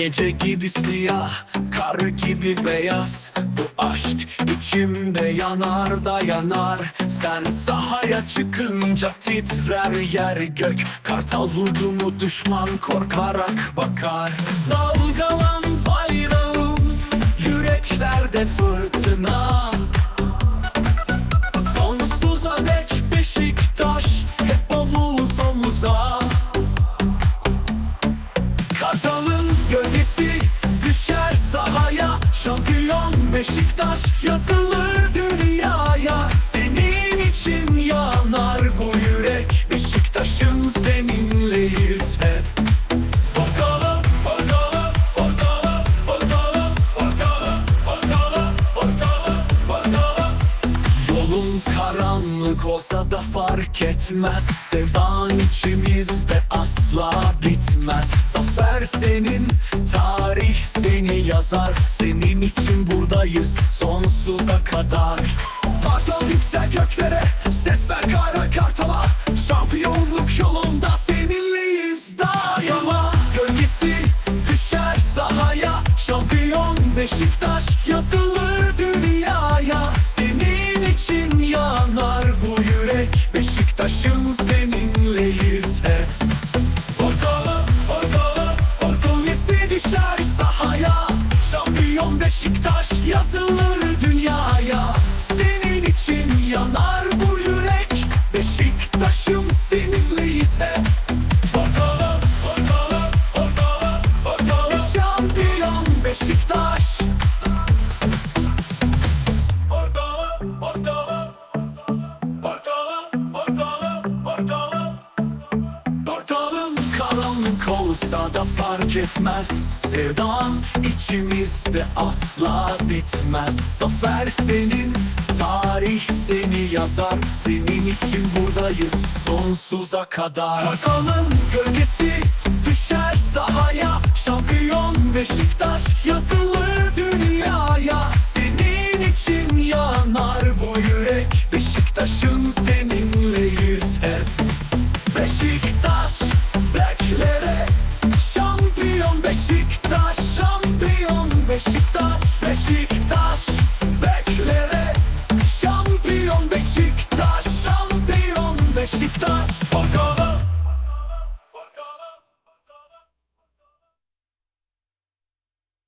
Gece gibi siyah, kar gibi beyaz. Bu aşk içimde yanar da yanar. Sen sahaya çıkınca titrer yer gök. Kartal vurdu mu düşman korkarak bakar Beşiktaş karanlık olsa da fark etmez. Sevdan içimizde asla bitmez. Zafer senin, tarih seni yazar. Senin için buradayız sonsuza kadar. Kartal yüksel göklere, ses ver kara kartala. Şampiyonluk yolunda seninleyiz daima. Gölgesi düşer sahaya Şampiyon Beşiktaş seninleyiz hep? Bakalım, bakalım Gölgesi düşer sahaya. Şampiyon Beşiktaş yazılır karanlık olsa da fark etmez. Sevdan içimizde asla bitmez. Zafer senin, tarih seni yazar. Senin için buradayız sonsuza kadar. Bakalım gölgesi düşer sahaya Şampiyon Beşiktaş yazılır